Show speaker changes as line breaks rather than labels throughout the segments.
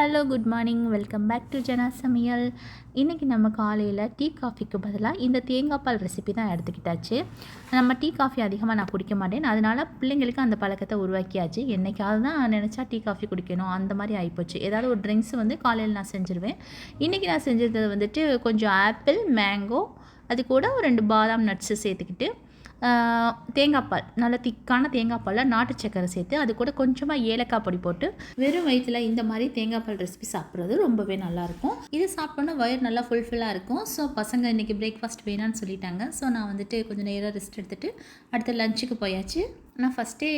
Hello good morning welcome back to Jana Samayal இன்றைக்கி நம்ம காலையில் டீ காஃபிக்கு பதிலாக இந்த தேங்காய் பால் ரெசிபி தான் எடுத்துக்கிட்டாச்சு. நம்ம டீ காஃபி அதிகமாக நான் குடிக்க மாட்டேன். அதனால் பிள்ளைங்களுக்கு அந்த பழக்கத்தை உருவாக்கியாச்சு. என்றைக்காவது தான் நினச்சா டீ காஃபி குடிக்கணும். அந்த மாதிரி ஆகிப்போச்சு ஏதாவது ஒரு ட்ரிங்க்ஸ் வந்து காலையில் நான் செஞ்சுருவேன். இன்றைக்கி நான் செஞ்சது வந்துட்டு கொஞ்சம் ஆப்பிள் மேங்கோ அது கூட ஒரு ரெண்டு பாதாம் நட்ஸு சேர்த்துக்கிட்டு தேங்காய் பால் நல்ல திக்கான தேங்காய் பாலில் நாட்டு சக்கரை சேர்த்து அது கூட கொஞ்சமாக ஏலக்காய் பொடி போட்டு வெறும் வயிற்றில் இந்த மாதிரி தேங்காய் பால் ரெசிபி சாப்பிட்றது ரொம்பவே நல்லாயிருக்கும் இது சாப்பிட்டோன்னா வயிறு நல்லா ஃபுல்ஃபில்லாக இருக்கும். ஸோ பசங்க இன்றைக்கி பிரேக்ஃபாஸ்ட் வேணான்னு சொல்லிட்டாங்க. ஸோ நான் வந்துட்டு கொஞ்சம் நேரம் ரெஸ்ட் எடுத்துகிட்டு அடுத்த லஞ்சுக்கு போயாச்சு. நான் ஃபஸ்ட்டே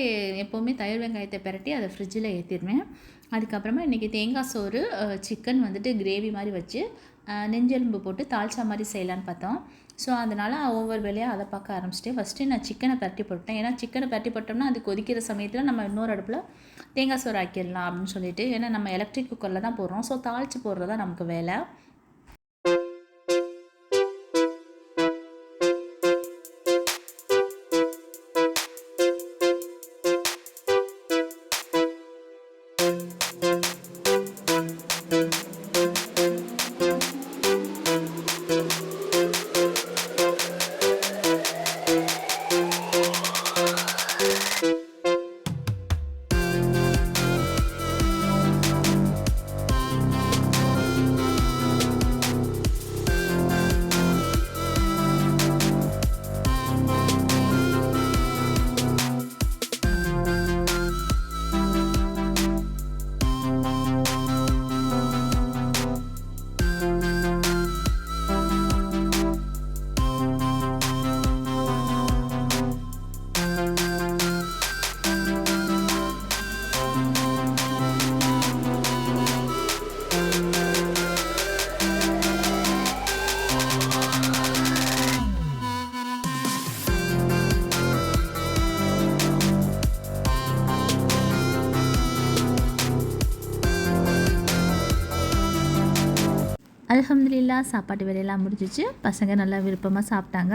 எப்போவுமே தயிர் வெங்காயத்தை பிரட்டி அதை ஃப்ரிட்ஜில் ஏற்றிடுவேன் அதுக்கப்புறமா இன்றைக்கி தேங்காய் சோறு சிக்கன் வந்துட்டு கிரேவி மாதிரி வச்சு நெஞ்செலும்பு போட்டு தால்ச்சா மாதிரி செய்யலான்னு பார்த்தோம். ஸோ அதனால் ஒவ்வொரு வேலையாக அதை பார்க்க ஆரம்பிச்சிட்டு ஃபஸ்ட்டு நான் சிக்கனை பரட்டி போட்டேன் ஏன்னா சிக்கனை பரட்டி போட்டோம்னா அது கொதிக்கிற சமயத்தில் நம்ம இன்னொரு அடுப்பில் தேங்காய் சோறு ஆக்கிடலாம் அப்படின்னு சொல்லிட்டு. ஏன்னா நம்ம எலக்ட்ரிக் குக்கரில் தான் போடுறோம். ஸோ தாளித்து போடுறது தான் நமக்கு வேலை. அல்ஹம்துலில்லா சாப்பாட்டு வேலையெல்லாம் முடிஞ்சிச்சு. பசங்க நல்லா விருப்பமாக சாப்பிட்டாங்க.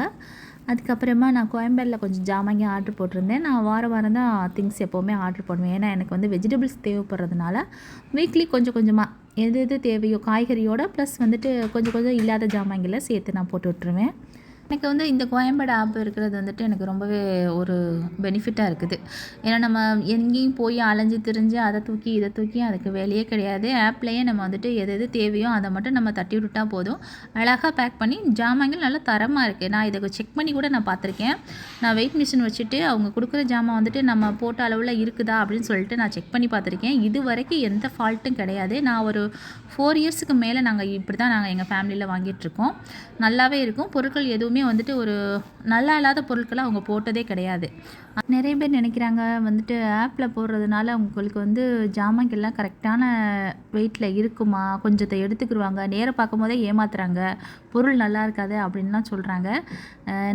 அதுக்கப்புறமா நான் கோயம்பேடில் கொஞ்சம் ஜாமாங்க ஆர்டர் போட்டிருந்தேன். நான் வாரம் வாரம் தான் திங்ஸ் எப்போவுமே ஆர்டர் போடுவேன். ஏன்னா எனக்கு வந்து வெஜிடபிள்ஸ் தேவைப்படுறதுனால வீக்லி கொஞ்சம் கொஞ்சமாக எது எது தேவையோ காய்கறியோட ப்ளஸ் வந்துட்டு கொஞ்சம் கொஞ்சம் இல்லாத ஜாமான்களை சேர்த்து நான் போட்டு விட்ருவேன் எனக்கு வந்து இந்த கோயம்பேடு ஆப் இருக்கிறது வந்துட்டு எனக்கு ரொம்பவே ஒரு பெனிஃபிட்டாக இருக்குது. ஏன்னா நம்ம எங்கேயும் போய் அலைஞ்சு திரிஞ்சு அதை தூக்கி இதை தூக்கி அதுக்கு வேலையே கிடையாது. ஆப்லேயே நம்ம வந்துட்டு எது எது தேவையோ அதை மட்டும் நம்ம தட்டி விட்டுட்டா போதும். அழகாக பேக் பண்ணி ஜாமான்கள் நல்லா தரமாக இருக்குது நான் இதை செக் பண்ணி கூட நான் பார்த்துருக்கேன். நான் வெயிட் மிஷின் வச்சுட்டு அவங்க கொடுக்குற ஜாமான் வந்துட்டு நம்ம போட்ட அளவில் இருக்குதா அப்படின்னு சொல்லிட்டு நான் செக் பண்ணி பார்த்துருக்கேன். இது வரைக்கும் எந்த ஃபால்ட்டும் கிடையாது. நான் ஒரு ஃபோர் இயர்ஸுக்கு மேலே நாங்கள் இப்படி தான் நாங்கள் எங்கள் ஃபேமிலியில் வாங்கிட்டுருக்கோம் நல்லாவே இருக்கும். பொருட்கள் எதுவுமே வந்துட்டு ஒரு நல்லா இல்லாத பொருட்களை அவங்க போட்டதே கிடையாது. நிறைய பேர் நினைக்கிறாங்க வந்துட்டு ஆப்பில் போடுறதுனால உங்களுக்கு வந்து ஜாமான்கள்லாம் கரெக்டான வெயிட்டில் இருக்குமா? கொஞ்சத்தை எடுத்துக்கிடுவாங்க நேரம் பார்க்கும் போதே ஏமாத்துறாங்க. பொருள் நல்லா இருக்காது அப்படின்லாம் சொல்கிறாங்க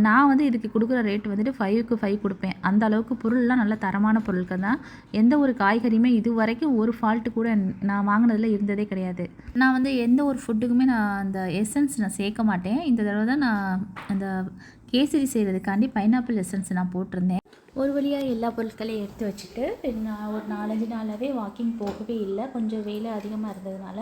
நான் வந்து இதுக்கு கொடுக்குற ரேட் வந்துட்டு ஃபைவுக்கு ஃபைவ் கொடுப்பேன். அந்த அளவுக்கு பொருள்லாம் நல்ல தரமான பொருட்கள் தான். எந்த ஒரு காய்கறியுமே இது வரைக்கும் ஒரு ஃபால்ட்டு கூட நான் வாங்கினதில் இருந்ததே கிடையாது. நான் வந்து எந்த ஒரு ஃபுட்டுக்குமே நான் அந்த எசன்ஸ் நான் சேர்க்க மாட்டேன். இந்த தடவை தான் நான் அந்த கேசரி செய்கிறதுக்காண்டி பைனாப்பிள் எசன்ஸ் நான் போட்டிருந்தேன். ஒரு வழியாக எல்லா பொருட்களையும் எடுத்து வச்சுட்டு நான் ஒரு நாலஞ்சு நாளாகவே வாக்கிங் போகவே இல்லை. கொஞ்சம் வேலை அதிகமாக இருந்ததுனால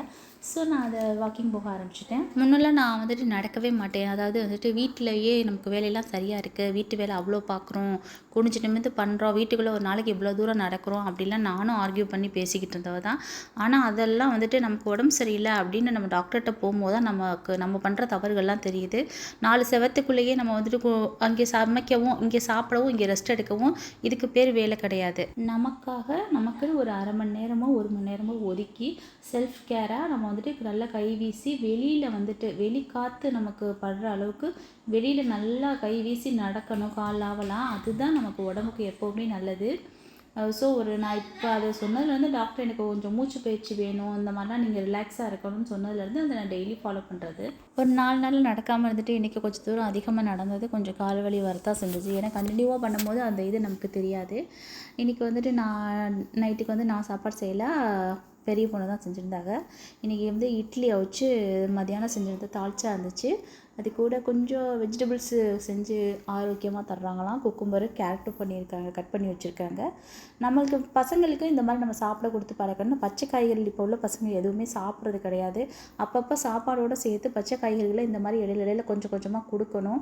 ஸோ நான் அதை வாக்கிங் போக ஆரம்பிச்சிட்டேன். முன்னெல்லாம் நான் வந்துட்டு நடக்கவே மாட்டேன். அதாவது வந்துட்டு வீட்டிலையே நமக்கு வேலையெல்லாம் சரியாக இருக்குது வீட்டு வேலை அவ்வளோ பார்க்குறோம். குனிஞ்சு நிமிந்து பண்ணுறோம் வீட்டுக்குள்ளே ஒரு நாளைக்கு இவ்வளோ தூரம் நடக்கிறோம் அப்படிலாம் நானும் ஆர்கியூ பண்ணி பேசிக்கிட்டு இருந்தவ தான். ஆனால் அதெல்லாம் வந்துட்டு நமக்கு உடம்பு சரியில்லை அப்படின்னு நம்ம டாக்டர்கிட்ட போகும்போது தான் நமக்கு நம்ம பண்ணுற தவறுகள்லாம் தெரியுது. நாலு செவத்துக்குள்ளேயே நம்ம வந்துட்டு அங்கே சமைக்கவும் இங்கே சாப்பிடவும் இங்கே ரெஸ்ட் எடுக்கவும் இதுக்கு பேர் வேலை கிடையாது. நமக்காக நமக்குன்னு ஒரு அரை மணி நேரமோ ஒரு மணி நேரமோ ஒதுக்கி செல்ஃப் கேராக நம்ம வந்துட்டு நல்லா கை வீசி வெளியில் வந்துட்டு வெளி காற்று நமக்கு படுற அளவுக்கு வெளியில் நல்லா கை வீசி நடக்கணும் கால் ஆவலாம் அதுதான் நமக்கு உடம்புக்கு எப்போவுமே நல்லது. ஸோ ஒரு நான் இப்போ அதை சொன்னதுலேருந்து டாக்டர் எனக்கு கொஞ்சம் மூச்சு பயிற்சி வேணும் இந்த மாதிரிலாம் நீங்கள் ரிலாக்ஸாக இருக்கணும்னு சொன்னதுலேருந்து அதை நான் டெய்லி ஃபாலோ பண்ணுறது ஒரு நாலு நாள் நடக்காமல் இருந்துட்டு இன்றைக்கி கொஞ்சம் தூரம் அதிகமாக நடந்தது கொஞ்சம் கால் வலி வரத்தான் செஞ்சுச்சு. ஏன்னா கண்டினியூவாக பண்ணும்போது அந்த இது நமக்கு தெரியாது. இன்றைக்கி வந்துட்டு நான் நைட்டுக்கு வந்து நான் சாப்பாடு செய்யலை. பெரிய பொண்ணு தான் செஞ்சுருந்தாங்க. இன்றைக்கி வந்து இட்லி அவிச்சு மதியானம் செஞ்சது தாளிச்சா இருந்துச்சு. அது கூட கொஞ்சம் வெஜிடபிள்ஸு செஞ்சு ஆரோக்கியமாக தர்றாங்களாம். குக்கும்பரு கேரட்டும் பண்ணியிருக்காங்க கட் பண்ணி வச்சுருக்காங்க. நம்மளுக்கு பசங்களுக்கும் இந்த மாதிரி நம்ம சாப்பிட கொடுத்து பழக்கணும் பச்சை காய்கறிகள் இப்போ உள்ள பசங்க எதுவுமே சாப்பிட்றது கிடையாது. அப்பப்போ சாப்பாடோடு சேர்த்து பச்சை காய்கறிகளை இந்த மாதிரி இடையில இடையில கொஞ்சம் கொஞ்சமாக கொடுக்கணும்.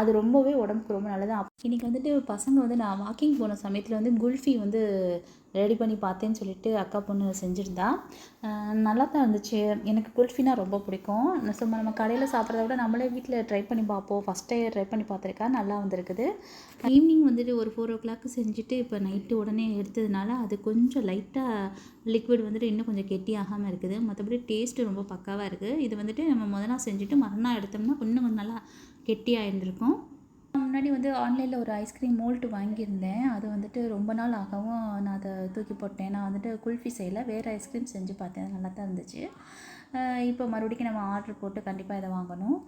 அது ரொம்பவே உடம்புக்கு ரொம்ப நல்லது. இன்றைக்கி வந்துட்டு பசங்க வந்து நான் வாக்கிங் போன சமயத்தில் வந்து குல்ஃபி வந்து ரெடி பண்ணி பார்த்தேன்னு சொல்லிட்டு அக்கா பொண்ணு செஞ்சுருந்தா. நல்லா தான் இருந்துச்சு. எனக்கு குல்ஃபினா ரொம்ப பிடிக்கும். சும்மா நம்ம கடையில் சாப்பிட்றத விட நம்மளே வீட்டில் ட்ரை பண்ணி பார்ப்போம் ஃபஸ்ட்டே ட்ரை பண்ணி பார்த்துருக்கா நல்லா வந்திருக்குது. ஈவினிங் வந்துட்டு ஒரு ஃபோர் ஓ கிளாக்கு செஞ்சுட்டு இப்போ நைட்டு உடனே எடுத்ததுனால அது கொஞ்சம் லைட்டாக லிக்விட் வந்துட்டு இன்னும் கொஞ்சம் கெட்டியாகாமல் இருக்குது. மற்றபடி டேஸ்ட்டு ரொம்ப பக்காவாக இருக்குது இது வந்துட்டு நம்ம முதல் நாள் செஞ்சுட்டு மறுநாள் எடுத்தோம்னா இன்னும் கொஞ்சம் நல்லா கெட்டியாக இருந்திருக்கும் முன்னாடி வந்து ஆன்லைனில் ஒரு ஐஸ்கிரீம் மோல்ட்டு வாங்கியிருந்தேன். அது வந்துட்டு ரொம்ப நாள் ஆகவும் நான் அதை தூக்கி போட்டேன். நான் வந்துட்டு குல்ஃபி செய்யலை. வேறு ஐஸ்கிரீம் செஞ்சு பார்த்தேன். நல்லா தான் இருந்துச்சு. இப்போ மறுபடியும் நம்ம ஆர்டர் போட்டு கண்டிப்பாக இதை வாங்கணும்.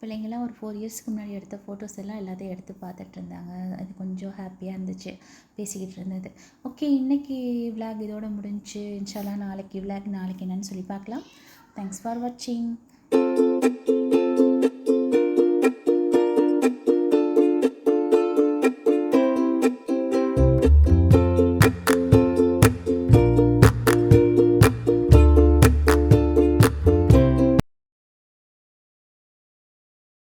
பிள்ளைங்களாம் ஒரு ஃபோர் இயர்ஸ்க்கு முன்னாடி எடுத்த ஃபோட்டோஸ் எல்லாம் எல்லாத்தையும் எடுத்து பார்த்துட்டு இருந்தாங்க. அது கொஞ்சம் ஹாப்பியாக இருந்துச்சு பேசிக்கிட்டு இருந்தது. ஓகே இன்றைக்கி விளாக் இதோட முடிஞ்சு. இன்ஷால்லா நாளைக்கு விளாக் நாளைக்கு என்னன்னு சொல்லி பார்க்கலாம். தேங்க்ஸ் ஃபார் வாட்சிங்